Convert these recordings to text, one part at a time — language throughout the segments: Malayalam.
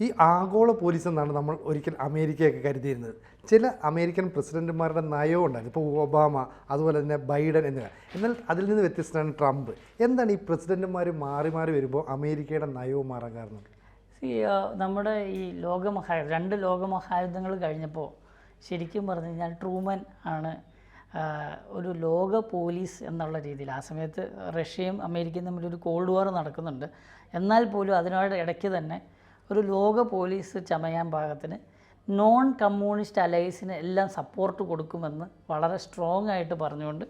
ഈ ആഗോള പോലീസ് എന്നാണ് നമ്മൾ ഒരിക്കൽ അമേരിക്കയൊക്കെ കരുതിയിരുന്നത്. ചില അമേരിക്കൻ പ്രസിഡന്റുമാരുടെ നയവും ഉണ്ടായിരുന്നു. ഇപ്പോൾ ഒബാമ അതുപോലെ തന്നെ ബൈഡൻ എന്നിവ. എന്നാൽ അതിൽ നിന്ന് വ്യത്യസ്തമാണ് ട്രംപ്. എന്താണ് ഈ പ്രസിഡന്റുമാർ മാറി മാറി വരുമ്പോൾ അമേരിക്കയുടെ നയവും മാറാൻ കാരണം? നമ്മുടെ ഈ ലോകമഹാ രണ്ട് ലോകമഹായുദ്ധങ്ങൾ കഴിഞ്ഞപ്പോൾ ശരിക്കും പറഞ്ഞു കഴിഞ്ഞാൽ ട്രൂമൻ ആണ് ഒരു ലോക പോലീസ് എന്നുള്ള രീതിയിൽ. ആ സമയത്ത് റഷ്യയും അമേരിക്കയും തമ്മിൽ ഒരു കോൾഡ് വാർ നടക്കുന്നുണ്ട്. എന്നാൽ പോലും അതിനോട് ഇടയ്ക്ക് തന്നെ ഒരു ലോക പോലീസ് ചമയാൻ പാകത്തിന് നോൺ കമ്മ്യൂണിസ്റ്റ് അലൈസിന് എല്ലാം സപ്പോർട്ട് കൊടുക്കുമെന്ന് വളരെ സ്ട്രോങ് ആയിട്ട് പറഞ്ഞുകൊണ്ട്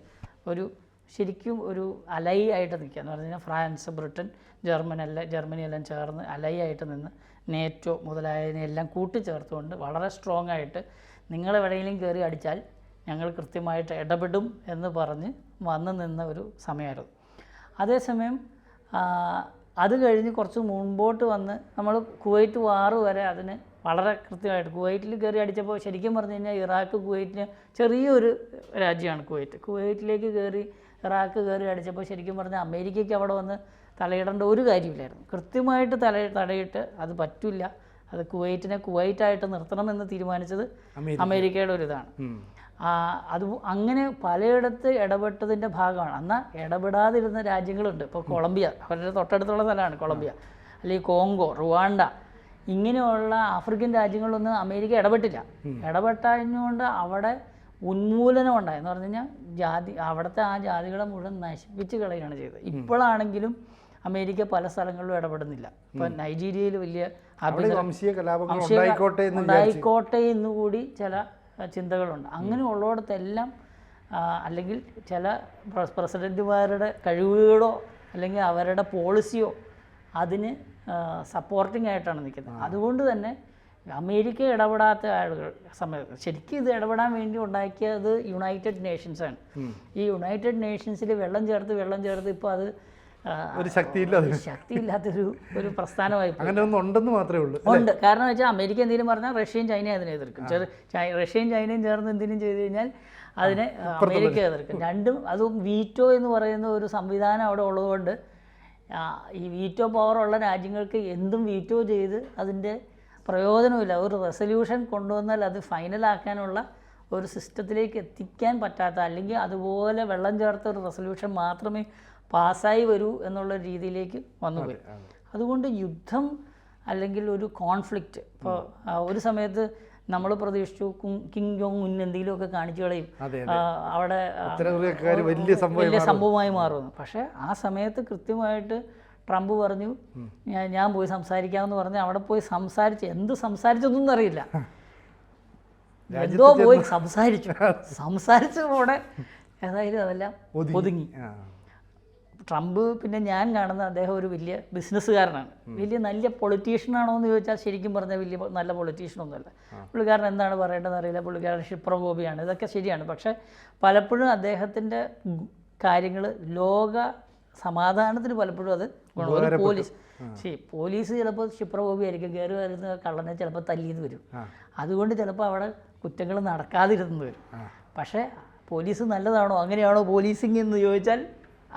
ഒരു ശരിക്കും ഒരു അലൈ ആയിട്ട് നിൽക്കുക എന്ന് പറഞ്ഞു കഴിഞ്ഞാൽ ഫ്രാൻസ് ബ്രിട്ടൻ ജർമ്മനി എല്ലാം ജർമ്മനി എല്ലാം ചേർന്ന് അലൈ ആയിട്ട് നിന്ന് നേറ്റോ മുതലായതിനെല്ലാം കൂട്ടിച്ചേർത്തുകൊണ്ട് വളരെ സ്ട്രോങ് ആയിട്ട് നിങ്ങളെവിടെയെങ്കിലും കയറി അടിച്ചാൽ ഞങ്ങൾ കൃത്യമായിട്ട് ഇടപെടും എന്ന് പറഞ്ഞ് വന്നു നിന്ന ഒരു സമയമായിരുന്നു. അതേസമയം അത് കഴിഞ്ഞ് കുറച്ച് മുൻപോട്ട് വന്ന് നമ്മൾ കുവൈറ്റ് വാറ് വരെ അതിന് വളരെ കൃത്യമായിട്ട് കുവൈറ്റിൽ കയറി അടിച്ചപ്പോൾ ശരിക്കും പറഞ്ഞു കഴിഞ്ഞാൽ ഇറാഖ് കുവൈറ്റിന് ചെറിയൊരു രാജ്യമാണ് കുവൈറ്റ്. കുവൈറ്റിലേക്ക് കയറി ഇറാഖ് കയറി അടിച്ചപ്പോൾ ശരിക്കും പറഞ്ഞാൽ അമേരിക്കയ്ക്ക് അവിടെ വന്ന് തലയിടേണ്ട ഒരു കാര്യമില്ലായിരുന്നു. കൃത്യമായിട്ട് തല തടയിട്ട് അത് പറ്റില്ല. അത് കുവൈറ്റിനെ കുവൈറ്റായിട്ട് നിർത്തണമെന്ന് തീരുമാനിച്ചത് അമേരിക്കയുടെ ഒരു ഇതാണ് അത് അങ്ങനെ പലയിടത്ത് ഇടപെട്ടതിന്റെ ഭാഗമാണ്. എന്നാൽ ഇടപെടാതിരുന്ന രാജ്യങ്ങളുണ്ട്. ഇപ്പോൾ കൊളംബിയ അവരുടെ തൊട്ടടുത്തുള്ള സ്ഥലമാണ് കൊളംബിയ. അല്ലെങ്കിൽ കോങ്കോ റുവാണ്ട ഇങ്ങനെയുള്ള ആഫ്രിക്കൻ രാജ്യങ്ങളിലൊന്നും അമേരിക്ക ഇടപെട്ടില്ല. ഇടപെട്ടതുകൊണ്ട് അവിടെ ഉന്മൂലനം ഉണ്ടായി. എന്ന് പറഞ്ഞു കഴിഞ്ഞാൽ ജാതി അവിടുത്തെ ആ ജാതികളെ മുഴുവൻ നശിപ്പിച്ച് കളയുകയാണ് ചെയ്തത്. ഇപ്പോഴാണെങ്കിലും അമേരിക്ക പല സ്ഥലങ്ങളിലും ഇടപെടുന്നില്ല. ഇപ്പൊ നൈജീരിയയിൽ വലിയ ആയിക്കോട്ടെ വംശീയ ഉണ്ടായിക്കോട്ടെ എന്ന് കൂടി ചില ചിന്തകളുണ്ട്. അങ്ങനെ ഉള്ളിടത്തെല്ലാം അല്ലെങ്കിൽ ചില പ്രസിഡന്റുമാരുടെ പ്രസിഡന്റുമാരുടെ കഴിവുകളോ അല്ലെങ്കിൽ അവരുടെ പോളിസിയോ അതിന് സപ്പോർട്ടിംഗ് ആയിട്ടാണ് നിൽക്കുന്നത്. അതുകൊണ്ട് തന്നെ അമേരിക്ക ഇടപെടാത്ത ആളുകൾ സമയത്ത് ശരിക്കും ഇത് ഇടപെടാൻ വേണ്ടി ഉണ്ടാക്കിയത് യുണൈറ്റഡ് നേഷൻസാണ്. ഈ യുണൈറ്റഡ് നേഷൻസിൽ വെള്ളം ചേർത്ത് വെള്ളം ചേർത്ത് ഇപ്പോൾ അത് ഒരു ശക്തിയില്ല അത് ഒരു ശക്തിയില്ലാത്തൊരു ഒരു പ്രസ്ഥാനമായി അങ്ങനെ ഒന്നും ഉണ്ടെന്ന് മാത്രമേ ഉള്ളൂ ഉണ്ട്. കാരണം വെച്ചാൽ അമേരിക്ക എന്തെങ്കിലും പറഞ്ഞാൽ റഷ്യയും ചൈനയും അതിനെ എതിർക്കും. റഷ്യയും ചൈനയും ചേർന്ന് എന്തെങ്കിലും ചെയ്തു കഴിഞ്ഞാൽ അതിനെ അമേരിക്ക എതിർക്കും. രണ്ടും അതും വീറ്റോ എന്ന് പറയുന്ന ഒരു സംവിധാനം അവിടെ ഉള്ളതുകൊണ്ട് ഈ വീറ്റോ പവർ ഉള്ള രാജ്യങ്ങൾക്ക് എന്തും വീറ്റോ ചെയ്ത് അതിന്റെ പ്രയോജനമില്ല ഒരു റെസൊല്യൂഷൻ കൊണ്ടുവന്നാൽ അത് ഫൈനലാക്കാനുള്ള ഒരു സിസ്റ്റത്തിലേക്ക് എത്തിക്കാൻ പറ്റാത്ത അല്ലെങ്കിൽ അതുപോലെ വെള്ളം ചേർത്ത ഒരു റെസൊല്യൂഷൻ മാത്രമേ പാസ്സായി വരൂ എന്നുള്ള രീതിയിലേക്ക് വന്നു പോയി. അതുകൊണ്ട് യുദ്ധം അല്ലെങ്കിൽ ഒരു കോൺഫ്ലിക്റ്റ് ഇപ്പോൾ ഒരു സമയത്ത് നമ്മൾ പ്രതീക്ഷിച്ചു കിങ് ജോങ് ഉൻ എന്തെങ്കിലുമൊക്കെ കാണിച്ചു കളയും. അവിടെ വലിയ സംഭവമായി മാറുന്നു. പക്ഷേ ആ സമയത്ത് കൃത്യമായിട്ട് ട്രംപ് പറഞ്ഞു ഞാൻ പോയി സംസാരിക്കാമെന്ന് പറഞ്ഞ് അവിടെ പോയി സംസാരിച്ച് എന്ത് സംസാരിച്ചൊന്നും അറിയില്ല. എന്തോ പോയി സംസാരിച്ചു. സംസാരിച്ചതോടെ ഏതായാലും അതെല്ലാം ഒതുങ്ങി. ട്രംപ് പിന്നെ ഞാൻ കാണുന്ന അദ്ദേഹം ഒരു വലിയ ബിസിനസ്സുകാരനാണ്. വലിയ നല്ല പൊളിറ്റീഷ്യനാണോ എന്ന് ചോദിച്ചാൽ ശരിക്കും പറഞ്ഞാൽ വലിയ നല്ല പൊളിറ്റീഷ്യനൊന്നുമല്ല. പുള്ളിക്കാരൻ എന്താണ് പറയേണ്ടതെന്ന് അറിയില്ല. പുള്ളിക്കാരൻ ക്ഷിപ്രകോപിയാണ് ഇതൊക്കെ ശരിയാണ്. പക്ഷേ പലപ്പോഴും അദ്ദേഹത്തിന്റെ കാര്യങ്ങൾ ലോക സമാധാനത്തിന് പലപ്പോഴും അത്. പോലീസ് ശരി പോലീസ് ചിലപ്പോൾ ക്ഷിപ്രകോപിയായിരിക്കും കയറി വരുന്ന കള്ളനെ ചിലപ്പോൾ തല്ലിന്ന് വരും. അതുകൊണ്ട് ചിലപ്പോൾ അവിടെ കുറ്റങ്ങൾ നടക്കാതിരുന്നു വരും. പക്ഷേ പോലീസ് നല്ലതാണോ? അങ്ങനെയാണോ പോലീസിങ് എന്ന് ചോദിച്ചാൽ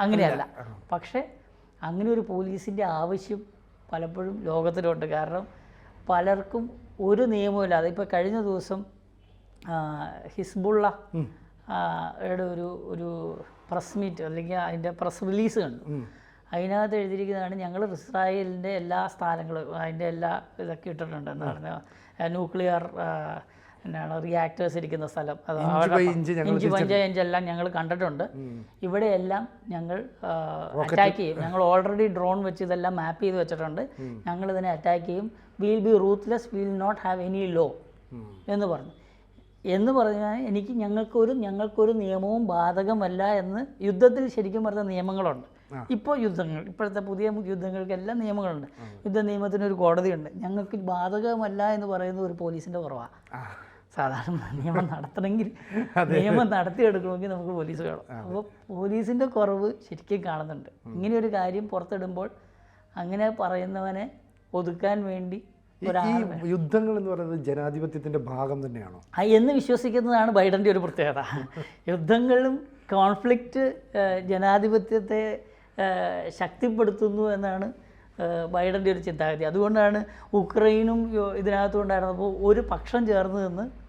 അങ്ങനെയല്ല. പക്ഷേ അങ്ങനെ ഒരു പോലീസിന്റെ ആവശ്യം പലപ്പോഴും ലോകത്തിലുണ്ട്. കാരണം പലർക്കും ഒരു നിയമമില്ലാതെ ഇപ്പോൾ കഴിഞ്ഞ ദിവസം ഹിസ്ബുള്ള ഒരു ഒരു പ്രസ് മീറ്റ് അല്ലെങ്കിൽ അതിന്റെ പ്രസ് റിലീസ് കണ്ടു. അതിനകത്ത് എഴുതിയിരിക്കുന്നതാണ് ഞങ്ങൾ ഇസ്രായേലിന്റെ എല്ലാ സ്ഥാനങ്ങളും അതിന്റെ എല്ലാ ഇതൊക്കെ ഇട്ടിട്ടുണ്ട് എന്ന് പറഞ്ഞാൽ ന്യൂക്ലിയർ എന്നാണ് റിയാക്ടേഴ്സ് ഇരിക്കുന്ന സ്ഥലം. അത് ഇഞ്ച് പഞ്ച് ഇഞ്ച് എല്ലാം ഞങ്ങൾ കണ്ടിട്ടുണ്ട്. ഇവിടെയെല്ലാം ഞങ്ങൾ അറ്റാക്ക് ചെയ്യും. ഞങ്ങൾ ഓൾറെഡി ഡ്രോൺ വെച്ച് ഇതെല്ലാം മാപ്പ് ചെയ്ത് വെച്ചിട്ടുണ്ട്. ഞങ്ങൾ ഇതിനെ അറ്റാക്ക് ചെയ്യും. Will be ruthless will not have any law എന്ന് പറഞ്ഞു. എന്ന് പറഞ്ഞാൽ എനിക്ക് ഞങ്ങൾക്കൊരു ഞങ്ങൾക്കൊരു നിയമവും ബാധകമല്ല എന്ന് യുദ്ധത്തിൽ ശരിക്കും പറഞ്ഞ നിയമങ്ങളുണ്ട്. ഇപ്പോൾ യുദ്ധങ്ങൾ ഇപ്പോഴത്തെ പുതിയ യുദ്ധങ്ങൾക്കെല്ലാം നിയമങ്ങളുണ്ട്. യുദ്ധ നിയമത്തിന് ഒരു കോടതിയുണ്ട്. ഞങ്ങൾക്ക് ബാധകമല്ല എന്ന് പറയുന്ന ഒരു പോലീസിന്റെ കുറവാണ്. സാധാരണ നിയമം നടത്തണമെങ്കിൽ നിയമം നടത്തിയെടുക്കണമെങ്കിൽ നമുക്ക് പോലീസ് വേണം. അപ്പോൾ പോലീസിന്റെ കുറവ് ശരിക്കും കാണുന്നുണ്ട്. ഇങ്ങനെ ഒരു കാര്യം പുറത്തിടുമ്പോൾ അങ്ങനെ പറയുന്നവനെ ഒതുക്കാൻ വേണ്ടി ഈ- യുദ്ധങ്ങൾ എന്ന് പറയുന്നത് ജനാധിപത്യത്തിന്റെ ഭാഗം തന്നെയാണോ? എന്ന് വിശ്വസിക്കുന്നതാണ് ബൈഡന്റെ ഒരു പ്രത്യേകത. യുദ്ധങ്ങളും കോൺഫ്ലിക്റ്റ് ജനാധിപത്യത്തെ ശക്തിപ്പെടുത്തുന്നു എന്നാണ് ബൈഡന്റെ ബൈഡന്റെ ഒരു ചിന്താഗതി. അതുകൊണ്ടാണ് ഉക്രൈനും ഇതിനകത്തുണ്ടായിരുന്നപ്പോൾ ഇതിനകത്തും ഒരു പക്ഷം ചേർന്ന് നിന്ന്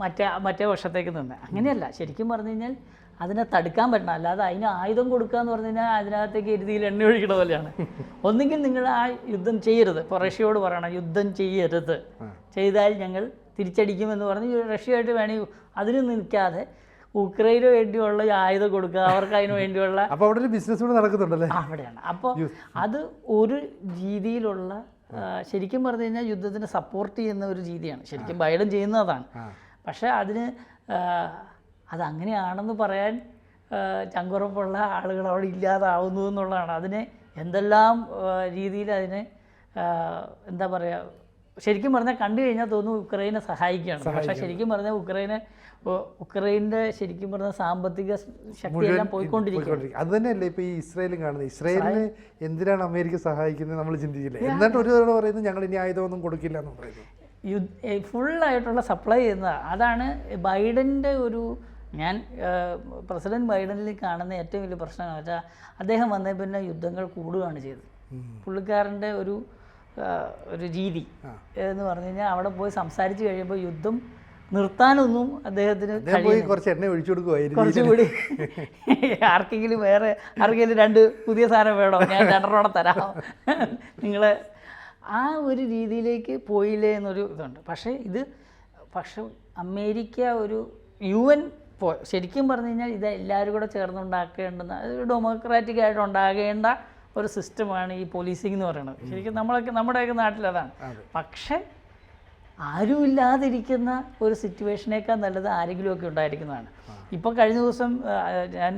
മറ്റേ മറ്റേ വർഷത്തേക്ക് നിന്ന്. അങ്ങനെയല്ല. ശരിക്കും പറഞ്ഞു കഴിഞ്ഞാൽ അതിനെ തടുക്കാൻ പറ്റണം. അല്ലാതെ അതിന് ആയുധം കൊടുക്കുക എന്ന് പറഞ്ഞു കഴിഞ്ഞാൽ അതിനകത്തേക്ക് എരുതിയിൽ എണ്ണ ഒഴിക്കണ പോലെയാണ്. ഒന്നുകിൽ നിങ്ങൾ ആ യുദ്ധം ചെയ്യരുത്. ഇപ്പോൾ റഷ്യയോട് പറയണം യുദ്ധം ചെയ്യരുത്. ചെയ്താൽ ഞങ്ങൾ തിരിച്ചടിക്കുമെന്ന് പറഞ്ഞ് റഷ്യയായിട്ട് വേണമെങ്കിൽ അതിന് നിൽക്കാതെ ഉക്രൈന് വേണ്ടിയുള്ള ആയുധം കൊടുക്കുക അവർക്ക് അതിന് വേണ്ടിയുള്ള അപ്പോൾ അവിടെ ഒരു ബിസിനസ് കൂടെ നടക്കുന്നുണ്ടല്ലേ? അവിടെയാണ്. അപ്പോൾ അത് ഒരു രീതിയിലുള്ള ശരിക്കും പറഞ്ഞു കഴിഞ്ഞാൽ യുദ്ധത്തിന് സപ്പോർട്ട് ചെയ്യുന്ന ഒരു രീതിയാണ്. ശരിക്കും ബൈഡൻ ചെയ്യുന്നതാണ് പക്ഷെ അതിന് അതങ്ങനെയാണെന്ന് പറയാൻ ചങ്കുറപ്പുള്ള ആളുകൾ അവിടെ ഇല്ലാതാവുന്നു എന്നുള്ളതാണ്. അതിനെ എന്തെല്ലാം രീതിയിൽ അതിനെ എന്താ പറയുക ശരിക്കും പറഞ്ഞാൽ കണ്ടു കഴിഞ്ഞാൽ തോന്നുന്നു ഉക്രൈനെ സഹായിക്കുകയാണ്. പക്ഷേ ശരിക്കും പറഞ്ഞാൽ ഉക്രൈനെ ഉ- ഉക്രൈന്റെ ശരിക്കും പറഞ്ഞ സാമ്പത്തിക ശക്തിയെല്ലാം പോയിക്കൊണ്ടിരിക്കും അത് തന്നെയല്ലേ ഇപ്പോൾ ഈ ഇസ്രായേലും കാണുന്നത്? ഇസ്രായേലിന് എന്തിനാണ് അമേരിക്ക സഹായിക്കുന്നത് നമ്മൾ ചിന്തിക്കില്ല എന്നിട്ട് ഒരു തവണ പറയുന്നത് ഞങ്ങൾ ഇനി ആയുധമൊന്നും കൊടുക്കില്ല എന്ന് പറയുന്നത്. ഫുള്ളായിട്ടുള്ള സപ്ലൈ ചെയ്യുന്ന അതാണ് ബൈഡന്റെ ഒരു ഞാൻ പ്രസിഡന്റ് ബൈഡനിൽ കാണുന്ന ഏറ്റവും വലിയ പ്രശ്നം എന്ന് വെച്ചാൽ അദ്ദേഹം വന്നതിൽ പിന്നെ യുദ്ധങ്ങൾ കൂടുകയാണ് ചെയ്തത്. പുള്ളിക്കാരന്റെ ഒരു ഒരു രീതി എന്ന് പറഞ്ഞു കഴിഞ്ഞാൽ അവിടെ പോയി സംസാരിച്ച് കഴിയുമ്പോൾ യുദ്ധം നിർത്താനൊന്നും അദ്ദേഹത്തിന് അദ്ദേഹം പോയി കുറച്ച് എണ്ണ ഒഴിച്ചു കൊടുക്കുമായിരുന്നു കുറച്ചുകൂടി ആർക്കെങ്കിലും വേറെ ആർക്കെങ്കിലും രണ്ട് പുതിയ സാധനം വേണോ? ഞാൻ രണ്ടെണ്ണം തരാം. നിങ്ങൾ ആ ഒരു രീതിയിലേക്ക് പോയില്ലേ എന്നൊരു ഇതുണ്ട്. പക്ഷേ ഇത് പക്ഷെ അമേരിക്ക ഒരു യു എൻ പോ ശരിക്കും പറഞ്ഞു കഴിഞ്ഞാൽ ഇത് എല്ലാവരും കൂടെ ചേർന്നുണ്ടാക്കേണ്ടുന്ന ഒരു ഡെമോക്രാറ്റിക് ആയിട്ട് ഉണ്ടാകേണ്ട ഒരു സിസ്റ്റമാണ് ഈ പോലീസിംഗ് എന്ന് പറയുന്നത്. ശരിക്കും നമ്മളൊക്കെ നമ്മുടെയൊക്കെ നാട്ടിൽ അതാണ് പക്ഷേ ആരുമില്ലാതിരിക്കുന്ന ഒരു സിറ്റുവേഷനേക്കാൾ നല്ലത് ആരെങ്കിലുമൊക്കെ ഉണ്ടായിരിക്കുന്നതാണ്. ഇപ്പോൾ കഴിഞ്ഞ ദിവസം ഞാൻ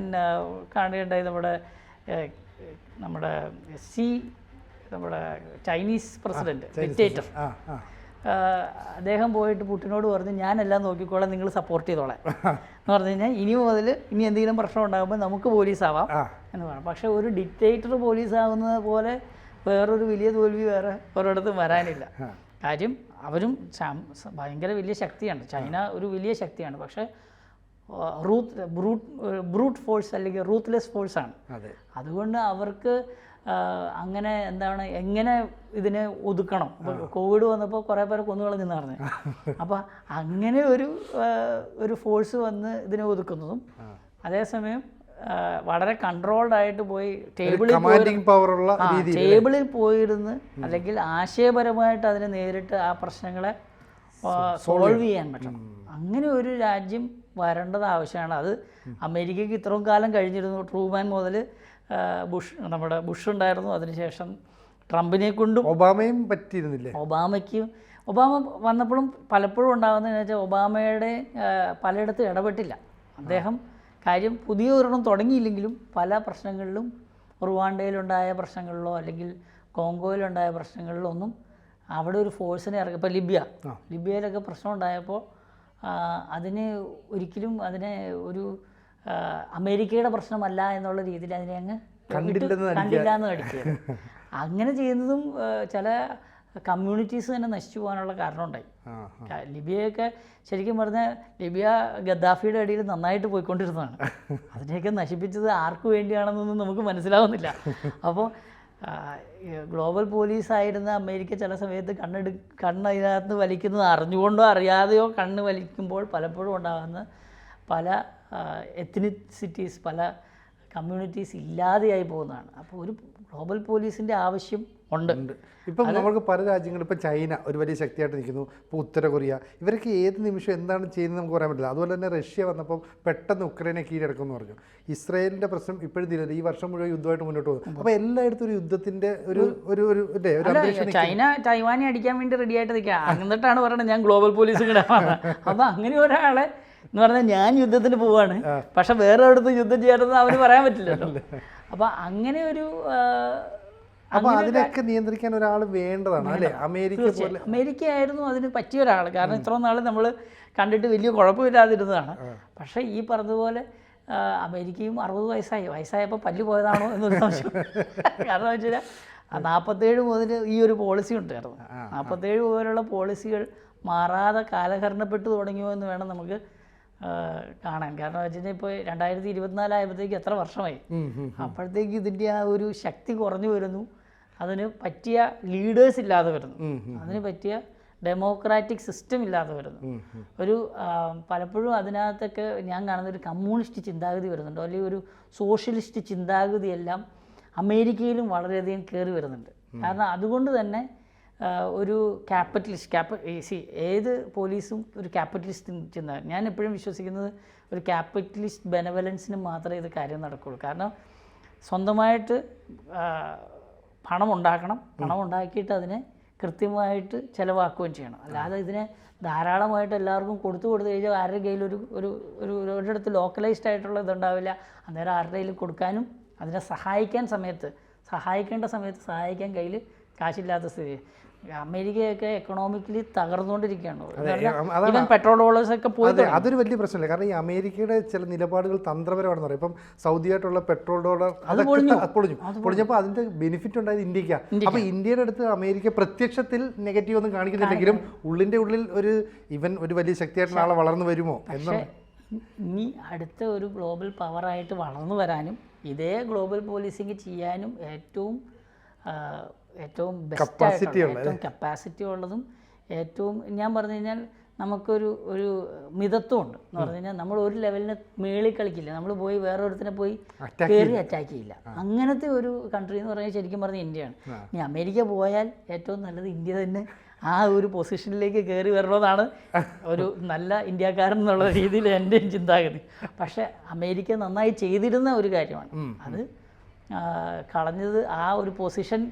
കാണുകയുണ്ടായി നമ്മുടെ നമ്മുടെ സി നമ്മുടെ ചൈനീസ് പ്രസിഡന്റ് ഡിക്റ്റേറ്റർ. അദ്ദേഹം പോയിട്ട് പുട്ടിനോട് പറഞ്ഞു ഞാനെല്ലാം നോക്കിക്കോളാം നിങ്ങൾ സപ്പോർട്ട് ചെയ്തോളാം എന്ന് പറഞ്ഞു കഴിഞ്ഞാൽ ഇനി മുതൽ ഇനി എന്തെങ്കിലും പ്രശ്നം ഉണ്ടാകുമ്പോൾ നമുക്ക് പോലീസ് ആവാം എന്ന് പറഞ്ഞു. പക്ഷെ ഒരു ഡിക്റ്റേറ്റർ പോലീസ് ആവുന്നത് പോലെ വേറൊരു വലിയ തോൽവി വേറെ ഒരിടത്തും വരാനില്ല. കാര്യം അവരും ഭയങ്കര വലിയ ശക്തിയാണ്. ചൈന ഒരു വലിയ ശക്തിയാണ്. പക്ഷേ റൂത്ത് ബ്രൂട്ട് ബ്രൂട്ട് ഫോഴ്സ് അല്ലെങ്കിൽ റൂത്ത്ലെസ് ഫോഴ്സാണ്. അതെ. അതുകൊണ്ട് അവർക്ക് അങ്ങനെ എന്താണ് എങ്ങനെ ഇതിനെ ഒതുക്കണം? ഇപ്പോൾ കോവിഡ് വന്നപ്പോൾ കുറേ പേരെ കൊന്നുകളഞ്ഞെന്ന് പറഞ്ഞു. അപ്പോൾ അങ്ങനെ ഒരു ഒരു ഫോഴ്സ് വന്ന് ഇതിനെ ഒതുക്കുന്നതും അതേസമയം വളരെ കൺട്രോൾഡ് ആയിട്ട് പോയി ടേബിളിൽ പവറുള്ള ടേബിളിൽ പോയിരുന്ന് അല്ലെങ്കിൽ ആശയപരമായിട്ട് അതിനെ നേരിട്ട് ആ പ്രശ്നങ്ങളെ സോൾവ് ചെയ്യാൻ പറ്റണം. അങ്ങനെ ഒരു രാജ്യം വരേണ്ടത് ആവശ്യമാണ്. അത് അമേരിക്കയ്ക്ക് ഇത്രയും കാലം കഴിഞ്ഞിരുന്നു. ട്രൂമാൻ മുതൽ ബുഷ് നമ്മുടെ ബുഷ് ഉണ്ടായിരുന്നു. അതിനുശേഷം ട്രംപിനെ കൊണ്ടും ഒബാമയും പറ്റിയിരുന്നില്ലേ? ഒബാമയ്ക്ക് ഒബാമ വന്നപ്പോഴും പലപ്പോഴും ഉണ്ടാകുന്നതെന്ന് വെച്ചാൽ ഒബാമയുടെ പലയിടത്തും ഇടപെട്ടില്ല. അദ്ദേഹം കാര്യം പുതിയ ഒരെണ്ണം തുടങ്ങിയില്ലെങ്കിലും പല പ്രശ്നങ്ങളിലും റുവാണ്ടയിലുണ്ടായ പ്രശ്നങ്ങളിലോ അല്ലെങ്കിൽ കോങ്കോയിലുണ്ടായ പ്രശ്നങ്ങളിലോ ഒന്നും അവിടെ ഒരു ഫോഴ്സിനെ ഇറക്കി. ഇപ്പോൾ ലിബിയ. ലിബിയയിലൊക്കെ പ്രശ്നം ഉണ്ടായപ്പോൾ അതിനെ ഒരിക്കലും അതിനെ ഒരു അമേരിക്കയുടെ പ്രശ്നമല്ല എന്നുള്ള രീതിയിൽ അതിനെ അങ്ങ് കണ്ടില്ല എന്ന് നടിക്കുക. അങ്ങനെ ചെയ്യുന്നതും ചില കമ്മ്യൂണിറ്റീസ് തന്നെ നശിച്ചു പോകാനുള്ള കാരണമുണ്ടായി. ലിബിയയൊക്കെ ശരിക്കും പറഞ്ഞാൽ ലിബിയ ഗദ്ദാഫിയുടെ അടിയിൽ നന്നായിട്ട് പോയിക്കൊണ്ടിരുന്നതാണ്. അതിനെയൊക്കെ നശിപ്പിച്ചത് ആർക്ക് വേണ്ടിയാണെന്നൊന്നും നമുക്ക് മനസ്സിലാവുന്നില്ല. അപ്പോൾ ഗ്ലോബൽ പോലീസ് ആയിരുന്ന അമേരിക്ക ചില സമയത്ത് കണ്ണെടു കണ്ണ് അതിനകത്ത് വലിക്കുന്നത് അറിഞ്ഞുകൊണ്ടോ അറിയാതെയോ കണ്ണ് വലിക്കുമ്പോൾ പലപ്പോഴും ഉണ്ടാകുന്ന പല എത്നിസിറ്റീസ് പല കമ്മ്യൂണിറ്റീസ് ഇല്ലാതെയായി പോകുന്നതാണ്. അപ്പോൾ ഒരു ഗ്ലോബൽ പോലീസിന്റെ ആവശ്യം ഉണ്ട്. ഇപ്പം നമ്മൾക്ക് പല രാജ്യങ്ങളും ഇപ്പം ചൈന ഒരു വലിയ ശക്തിയായിട്ട് നിൽക്കുന്നു ഇപ്പോൾ ഉത്തര കൊറിയ. ഇവരൊക്കെ ഏത് നിമിഷം എന്താണ് ചെയ്യുന്നത് നമുക്ക് പറയാൻ പറ്റില്ല. അതുപോലെ തന്നെ റഷ്യ വന്നപ്പോൾ പെട്ടെന്ന് ഉക്രൈനെ കീഴടക്കും എന്ന് പറഞ്ഞു. ഇസ്രായേലിന്റെ പ്രശ്നം ഇപ്പോഴും തീരുന്നത് ഈ വർഷം മുഴുവൻ യുദ്ധമായിട്ട് മുന്നോട്ട് പോകും അപ്പോൾ എല്ലായിടത്തും ഒരു യുദ്ധത്തിന്റെ ഒരു ഒരു ഒരു അല്ലേ ഒരു അല്ല ചൈന ടൈവാനെ അടിക്കാൻ വേണ്ടി റെഡി ആയിട്ട് നിൽക്കുക എന്നിട്ടാണ് പറയുന്നത് ഞാൻ ഗ്ലോബൽ പോലീസ് അപ്പോൾ അങ്ങനെ ഒരാളെ എന്ന് പറഞ്ഞാൽ ഞാൻ യുദ്ധത്തിന് പോവാണ്. പക്ഷെ വേറെ അടുത്ത് യുദ്ധം ചെയ്യണമെന്ന് അവന് പറയാൻ പറ്റില്ലല്ലോ. അപ്പൊ അങ്ങനെ ഒരു അപ്പൊ അതിനൊക്കെ നിയന്ത്രിക്കാൻ ഒരാൾ വേണ്ടതാണ് അല്ലേ? അമേരിക്ക പോലെ. അമേരിക്ക ആയിരുന്നു അതിന് പറ്റിയ ഒരാൾ കാരണം ഇത്രയും നാൾ നമ്മൾ കണ്ടിട്ട് വലിയ കുഴപ്പമില്ലാതിരുന്നതാണ്. പക്ഷേ ഈ പറഞ്ഞതുപോലെ അമേരിക്കയും അറുപത് വയസ്സായി. വയസ്സായപ്പോൾ പല്ല് പോയതാണോ എന്നൊരു സംശയം. കാരണം വെച്ച് കഴിഞ്ഞാൽ നാൽപ്പത്തേഴ് മുതൽ ഈ ഒരു പോളിസി ഉണ്ടായിരുന്നു. നാൽപ്പത്തേഴ് മുതലുള്ള പോളിസികൾ മാറാതെ കാലഹരണപ്പെട്ടു തുടങ്ങിയോ എന്ന് വേണം നമുക്ക് കാണാൻ. കാരണം വെച്ചാൽ ഇപ്പോൾ രണ്ടായിരത്തി ഇരുപത്തിനാലായപ്പോഴത്തേക്ക് എത്ര വർഷമായി. അപ്പോഴത്തേക്ക് ഇതിന്റെ ആ ഒരു ശക്തി കുറഞ്ഞു വരുന്നു. അതിന് പറ്റിയ ലീഡേഴ്സ് ഇല്ലാതെ വരുന്നു. അതിന് പറ്റിയ ഡെമോക്രാറ്റിക് സിസ്റ്റം ഇല്ലാതെ വരുന്നു. ഒരു പലപ്പോഴും അതിനകത്തൊക്കെ ഞാൻ കാണുന്ന ഒരു കമ്മ്യൂണിസ്റ്റ് ചിന്താഗതി വരുന്നുണ്ട്. അല്ലെങ്കിൽ ഒരു സോഷ്യലിസ്റ്റ് ചിന്താഗതിയെല്ലാം അമേരിക്കയിലും വളരെയധികം കയറി വരുന്നുണ്ട്. കാരണം അതുകൊണ്ട് തന്നെ ഒരു ക്യാപിറ്റലിസ്റ്റ് ക്യാപ് സി ഏത് പോലീസും ഒരു ക്യാപിറ്റലിസ്റ്റ് ചിന്ത ഞാൻ എപ്പോഴും വിശ്വസിക്കുന്നത് ഒരു ക്യാപിറ്റലിസ്റ്റ് ബെനവലൻസിന് മാത്രമേ ഇത് കാര്യം നടക്കുകയുള്ളൂ കാരണം സ്വന്തമായിട്ട് പണം ഉണ്ടാക്കണം. പണം ഉണ്ടാക്കിയിട്ട് അതിനെ കൃത്യമായിട്ട് ചിലവാക്കുകയും ചെയ്യണം. അല്ലാതെ ഇതിനെ ധാരാളമായിട്ട് എല്ലാവർക്കും കൊടുത്തു കൊടുത്തു കഴിഞ്ഞാൽ ആരുടെ കയ്യിൽ ഒരു ഒരു ഒരു ഒരിടത്ത് ലോക്കലൈസ്ഡ് ആയിട്ടുള്ള ഇതുണ്ടാവില്ല. അന്നേരം ആരുടെ കയ്യിൽ കൊടുക്കാനും അതിനെ സഹായിക്കാൻ സമയത്ത് സഹായിക്കേണ്ട സമയത്ത് സഹായിക്കാൻ കയ്യിൽ കാശില്ലാത്ത സ്ഥിതി. അമേരിക്കയൊക്കെ എക്കണോമിക്കലി തകർന്നുകൊണ്ടിരിക്കുകയാണ്. പെട്രോൾ ഡോളേഴ്സ് ഒക്കെ പോയി അതൊരു വലിയ പ്രശ്നമില്ല. കാരണം ഈ അമേരിക്കയുടെ ചില നിലപാടുകൾ തന്ത്രപരമാണെന്ന് പറയും. ഇപ്പം സൗദിയായിട്ടുള്ള പെട്രോൾ ഡോളർ അതൊക്കെ പൊളിഞ്ഞു. പൊളിഞ്ഞപ്പോൾ അതിന്റെ ബെനിഫിറ്റ് ഉണ്ടായത് ഇന്ത്യക്കാണ് അപ്പൊ ഇന്ത്യയുടെ അടുത്ത് അമേരിക്ക പ്രത്യക്ഷത്തിൽ നെഗറ്റീവ് ഒന്നും കാണിക്കുന്നില്ലെങ്കിലും ഉള്ളിന്റെ ഉള്ളിൽ ഒരു ഇവൻ ഒരു വലിയ ശക്തിയായിട്ടുള്ള ആളെ വളർന്നു വരുമോ എന്നാണ്. ഇനി അടുത്ത ഒരു ഗ്ലോബൽ പവറായിട്ട് വളർന്നു വരാനും ഇതേ ഗ്ലോബൽ പോലീസിങ് ചെയ്യാനും ഏറ്റവും ഏറ്റവും ബെസ്റ്റ് ഏറ്റവും കപ്പാസിറ്റി ഉള്ളതും ഏറ്റവും ഞാൻ പറഞ്ഞു കഴിഞ്ഞാൽ നമുക്കൊരു ഒരു മിതത്വമുണ്ട്. എന്ന് പറഞ്ഞു കഴിഞ്ഞാൽ നമ്മൾ ഒരു ലെവലിന് മേളിൽ കളിക്കില്ല. നമ്മൾ പോയി വേറൊരുത്തിനെ പോയി കയറി അറ്റാക്ക് ചെയ്യില്ല. അങ്ങനത്തെ ഒരു കൺട്രി എന്ന് പറഞ്ഞാൽ ശരിക്കും പറഞ്ഞാൽ ഇന്ത്യയാണ്. ഇനി അമേരിക്ക പോയാൽ ഏറ്റവും നല്ലത് ഇന്ത്യ തന്നെ ആ ഒരു പൊസിഷനിലേക്ക് കയറി വരണമെന്നാണ് ഒരു നല്ല ഇന്ത്യക്കാരൻ എന്നുള്ള രീതിയിൽ എന്റെ ചിന്താഗതി. പക്ഷേ അമേരിക്ക നന്നായി ചെയ്തിരുന്ന ഒരു കാര്യമാണ്. അത് കളഞ്ഞത് ആ ഒരു പൊസിഷൻ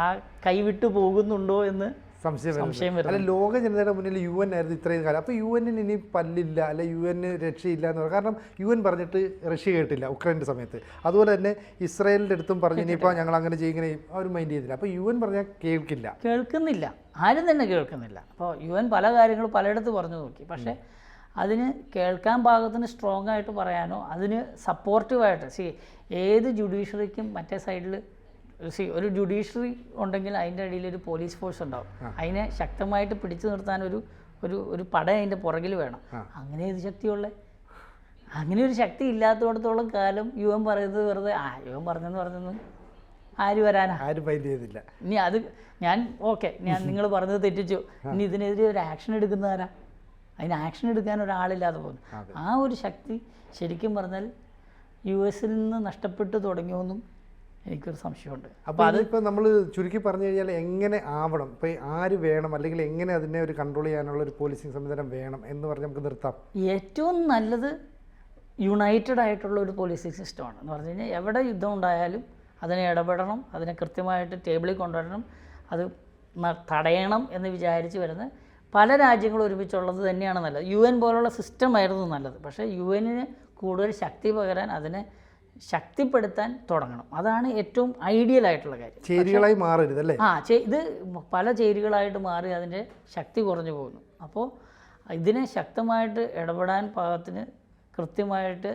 ആ കൈവിട്ടു പോകുന്നുണ്ടോ എന്ന് സംശയം അല്ല ലോക ജനതയുടെ മുന്നിൽ യു എൻ ആയിരുന്നു ഇത്രയും കാലം. അപ്പോൾ യു എന്നിന് ഇനി പല്ലില്ല അല്ലെ യു എന്ന് രക്ഷയില്ല എന്ന് പറയും കാരണം യു എൻ പറഞ്ഞിട്ട് റഷ്യ കേട്ടില്ല ഉക്രൈന്റെ സമയത്ത്. അതുപോലെ തന്നെ ഇസ്രായേലിന്റെ അടുത്തും പറഞ്ഞു ഇനിയിപ്പോൾ ഞങ്ങൾ അങ്ങനെ ചെയ്യുന്ന അവർ മൈൻഡ് ചെയ്തില്ല. അപ്പോൾ യു എൻ പറഞ്ഞാൽ കേൾക്കില്ല. കേൾക്കുന്നില്ല. ആരും തന്നെ കേൾക്കുന്നില്ല. അപ്പോൾ യു എൻ പല കാര്യങ്ങളും പലയിടത്ത് പറഞ്ഞു നോക്കി. പക്ഷേ അതിന് കേൾക്കാൻ ഭാഗത്തിന് സ്ട്രോങ് ആയിട്ട് പറയാനോ അതിന് സപ്പോർട്ടീവായിട്ട് സി ഏത് ജുഡീഷ്യറിക്കും മറ്റേ സൈഡിൽ സി ഒരു ജുഡീഷ്യറി ഉണ്ടെങ്കിൽ അതിന്റെ ഇടയിൽ ഒരു പോലീസ് ഫോഴ്സ് ഉണ്ടാവും. അതിനെ ശക്തമായിട്ട് പിടിച്ചു നിർത്താൻ ഒരു ഒരു ഒരു പട അതിന്റെ പുറകിൽ വേണം. അങ്ങനെ ഏത് ശക്തിയുള്ള? അങ്ങനെ ഒരു ശക്തി ഇല്ലാത്തടത്തോളം കാലം യു എം പറയുന്നത് വെറുതെ ആ യു എം പറഞ്ഞെന്ന് പറഞ്ഞെന്ന് ആര് വരാനാ? ആരും ചെയ്തില്ല. ഇനി അത് ഞാൻ ഓക്കെ ഞാൻ നിങ്ങൾ പറഞ്ഞത് തെറ്റിച്ചു. ഇനി ഇതിനെതിരെ ഒരു ആക്ഷൻ എടുക്കുന്നതാരാ അതിന് ആക്ഷൻ എടുക്കാൻ ഒരാളില്ലാതെ പോകുന്നു. ആ ഒരു ശക്തി ശരിക്കും പറഞ്ഞാൽ യു എസിൽ നിന്ന് നഷ്ടപ്പെട്ടു തുടങ്ങിയോന്നും എനിക്കൊരു സംശയമുണ്ട്. അപ്പോൾ അതിപ്പോൾ നമ്മൾ ചുരുക്കി പറഞ്ഞു കഴിഞ്ഞാൽ എങ്ങനെ ആവണം? ഇപ്പോൾ ആര് വേണം? അല്ലെങ്കിൽ എങ്ങനെ അതിനെ ഒരു കൺട്രോൾ ചെയ്യാനുള്ള ഒരു പോലീസിങ് സംവിധാനം വേണം എന്ന് പറഞ്ഞ് നമുക്ക് നിർത്താം. ഏറ്റവും നല്ലത് യുണൈറ്റഡ് ആയിട്ടുള്ള ഒരു പോലീസിങ് സിസ്റ്റമാണ് എന്ന് പറഞ്ഞു കഴിഞ്ഞാൽ എവിടെ യുദ്ധം ഉണ്ടായാലും അതിനെ ഇടപെടണം അതിനെ കൃത്യമായിട്ട് ടേബിളിൽ കൊണ്ടുവരണം അത് തടയണം എന്ന് വിചാരിച്ച് വരുന്ന പല രാജ്യങ്ങളും ഒരുമിച്ചുള്ളത് തന്നെയാണ് നല്ലത്. യു എൻ പോലുള്ള സിസ്റ്റമായിരുന്നു നല്ലത്. പക്ഷേ യു എന്നിന് കൂടുതൽ ശക്തി പകരാൻ അതിനെ ശക്തിപ്പെടുത്താൻ തുടങ്ങണം. അതാണ് ഏറ്റവും ഐഡിയൽ ആയിട്ടുള്ള കാര്യം. ചേരികളായി മാറരുത് അല്ലേ? ആ ചേ- ഇത് പല ചേരികളായിട്ട് മാറി അതിന്റെ ശക്തി കുറഞ്ഞു പോകുന്നു. അപ്പോൾ ഇതിനെ ശക്തമായിട്ട് ഇടപെടാൻ പാകത്തിന് കൃത്യമായിട്ട്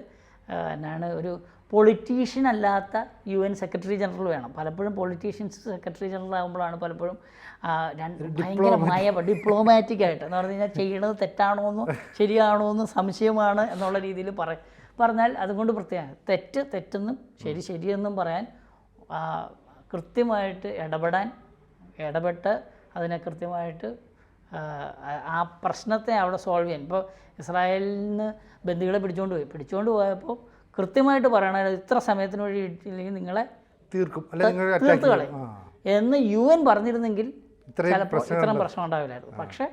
എന്നാണ് ഒരു പൊളിറ്റീഷ്യൻ അല്ലാത്ത യു എൻ സെക്രട്ടറി ജനറൽ വേണം. പലപ്പോഴും പൊളിറ്റീഷ്യൻസ് സെക്രട്ടറി ജനറൽ ആകുമ്പോഴാണ് പലപ്പോഴും ആ, രണ്ട് ഭയങ്കര മയ ഡിപ്ലോമാറ്റിക് ആയിട്ട് എന്ന് പറഞ്ഞു കഴിഞ്ഞാൽ ചെയ്യണത് തെറ്റാണോ എന്നോ ശരിയാണോ എന്നോ സംശയമാണ് എന്നുള്ള രീതിയിൽ പറ പറഞ്ഞാൽ അതുകൊണ്ട് പ്രത്യേകം. തെറ്റ് തെറ്റെന്നും ശരി ശരിയെന്നും പറയാൻ കൃത്യമായിട്ട് ഇടപെടാൻ ഇടപെട്ട് അതിനെ കൃത്യമായിട്ട് ആ, പ്രശ്നത്തെ അവിടെ സോൾവ് ചെയ്യാൻ. ഇപ്പോൾ ഇസ്രായേലിൽ നിന്ന് ബന്ദികളെ പിടിച്ചുകൊണ്ട് പോയി. പിടിച്ചുകൊണ്ട് പോയപ്പോൾ കൃത്യമായിട്ട് പറയണത് ഇത്ര സമയത്തിന് വഴി ഇല്ലെങ്കിൽ നിങ്ങളെ തീർക്കും. തീർത്ത് കളയും. എന്ന് യു എൻ പറഞ്ഞിരുന്നെങ്കിൽ ചിലപ്പോൾ ഇത്രയും പ്രശ്നം ഉണ്ടാവില്ലായിരുന്നു. പക്ഷേ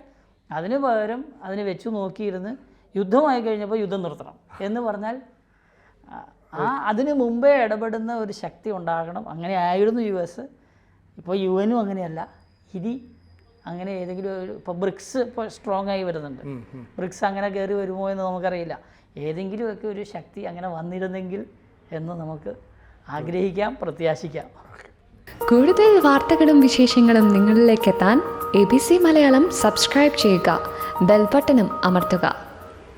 അതിന് പകരം അതിന് വെച്ചു നോക്കിയിരുന്ന് യുദ്ധമായി കഴിഞ്ഞപ്പോൾ യുദ്ധം നിർത്തണം എന്ന് പറഞ്ഞാൽ ആ, അതിന് മുമ്പേ ഇടപെടുന്ന ഒരു ശക്തി ഉണ്ടാകണം. അങ്ങനെ ആയിരുന്നു യു എസ്. ഇപ്പോൾ യു എനും അങ്ങനെയല്ല. ഇനി അങ്ങനെ ഏതെങ്കിലും ഒരു ഇപ്പോൾ ബ്രിക്സ് ഇപ്പോൾ സ്ട്രോങ് ആയി വരുന്നുണ്ട്. ബ്രിക്സ് അങ്ങനെ കയറി വരുമോ എന്ന് നമുക്കറിയില്ല. ഏതെങ്കിലുമൊക്കെ ഒരു ശക്തി അങ്ങനെ വന്നിരുന്നെങ്കിൽ എന്ന് നമുക്ക് ആഗ്രഹിക്കാം പ്രത്യാശിക്കാം. കൂടുതൽ വാർത്തകളും വിശേഷങ്ങളും നിങ്ങളിലേക്ക് എത്താൻ A B C Malayalam subscribe ചെയ്യുക. ബെൽബട്ടനും അമർത്തുക.